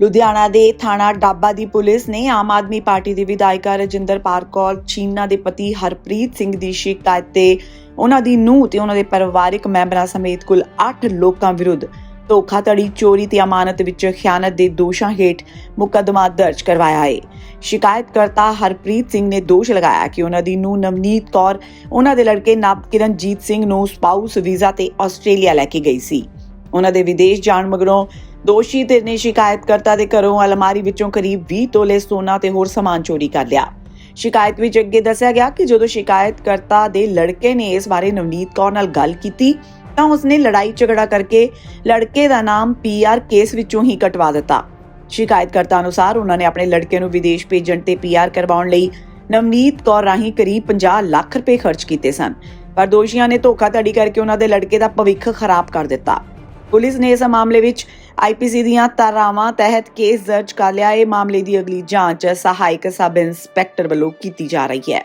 ਲੁਧਿਆਣਾ ਦੇ ਥਾਣਾ ਡਾਬਾ ਦੀ ਪੁਲਿਸ ਨੇ ਆਮ ਆਦਮੀ ਪਾਰਟੀ ਦੀ ਵਿਧਾਇਕਾ ਰਜਿੰਦਰਪਾਲ ਕੌਰ ਚੀਨਾ ਦੇ ਪਤੀ ਹਰਪ੍ਰੀਤ ਸਿੰਘ ਦੀ ਸ਼ਿਕਾਇਤ ਤੇ ਉਹਨਾਂ ਦੀ ਨੂੰਹ ਤੇ ਉਹਨਾਂ ਦੇ ਪਰਿਵਾਰਕ ਮੈਂਬਰਾਂ ਸਮੇਤ ਕੁੱਲ 8 ਲੋਕਾਂ ਵਿਰੁੱਧ ਧੋਖਾਧੜੀ ਚੋਰੀ ਤੇ ਅਮਾਨਤ ਵਿੱਚ ਖਿਆਨਤ ਦੇ ਦੋਸ਼ਾਂ ਹੇਠ ਮੁਕੱਦਮਾ ਦਰਜ ਕਰਵਾਇਆ ਹੈ। ਸ਼ਿਕਾਇਤਕਰਤਾ ਹਰਪ੍ਰੀਤ ਸਿੰਘ ਨੇ ਦੋਸ਼ ਲਗਾਇਆ ਕਿ ਉਹਨਾਂ ਦੀ ਨੂੰ ਨਵਨੀਤ ਕੌਰ, ਉਹਨਾਂ ਦੇ ਲੜਕੇ ਨਵ ਕਿਰਨਜੀਤ ਸਿੰਘ ਨੂੰ ਸਪਾਊਸ ਵੀਜ਼ਾ ਤੇ ਆਸਟ੍ਰੇਲੀਆ ਲੈ ਕੇ ਗਈ ਸੀ। ਉਹਨਾਂ ਦੇ ਵਿਦੇਸ਼ ਜਾਣ ਮਗਰੋਂ ਦੋਸ਼ੀ ਧਿਰ ਨੇ ਸ਼ਿਕਾਇਤਕਰਤਾ ਦੇ ਘਰੋਂ ਅਲਮਾਰੀ ਵਿੱਚੋਂ ਕਰੀਬ 20 ਤੋਲੇ ਸੋਨਾ ਤੇ ਹੋਰ ਸਮਾਨ ਚੋਰੀ ਕਰ ਲਿਆ। ਸ਼ਿਕਾਇਤ ਵਿੱਚ ਅੱਗੇ ਦੱਸਿਆ ਗਿਆ ਕਿ ਜਦੋਂ ਸ਼ਿਕਾਇਤਕਰਤਾ ਦੇ ਲੜਕੇ ਨੇ ਇਸ ਬਾਰੇ ਨਵਨੀਤ ਕੌਰ ਨਾਲ ਗੱਲ ਕੀਤੀ, ਤਾਂ ਉਸਨੇ ਲੜਾਈ ਝਗੜਾ ਕਰਕੇ ਲੜਕੇ ਦਾ ਨਾਮ ਪੀਆਰ ਕੇਸ ਵਿੱਚੋਂ ਹੀ ਕਟਵਾ ਦਿੱਤਾ। ਸ਼ਿਕਾਇਤਕਰਤਾ ਅਨੁਸਾਰ ਉਹਨਾਂ ਨੇ ਆਪਣੇ ਲੜਕੇ ਨੂੰ ਵਿਦੇਸ਼ ਭੇਜਣ ਤੇ ਪੀਆਰ ਕਰਵਾਉਣ ਲਈ ਨਵਨੀਤ ਕੌਰ ਰਾਹੀਂ ਕਰੀਬ 50 ਲੱਖ ਰੁਪਏ ਖਰਚ ਕੀਤੇ ਸਨ। ਪਰ ਦੋਸ਼ੀਆਂ ਨੇ ਧੋਖਾਧੜੀ ਕਰਕੇ ਉਹਨਾਂ ਦੇ ਲੜਕੇ ਦਾ ਭਵਿੱਖ ਖਰਾਬ ਕਰ ਦਿੱਤਾ। ਪੁਲਿਸ ਨੇ ਇਸ ਮਾਮਲੇ ਵਿੱਚ ਆਈਪੀਸੀ ਦੀਆਂ ਧਾਰਾਵਾਂ ਤਹਿਤ ਕੇਸ ਦਰਜ ਕਰ ਲਿਆ। ਇਹ ਮਾਮਲੇ ਦੀ ਅਗਲੀ ਜਾਂਚ ਸਹਾਇਕ ਸਬ ਇੰਸਪੈਕਟਰ ਵੱਲੋਂ ਕੀਤੀ ਜਾ ਰਹੀ ਹੈ।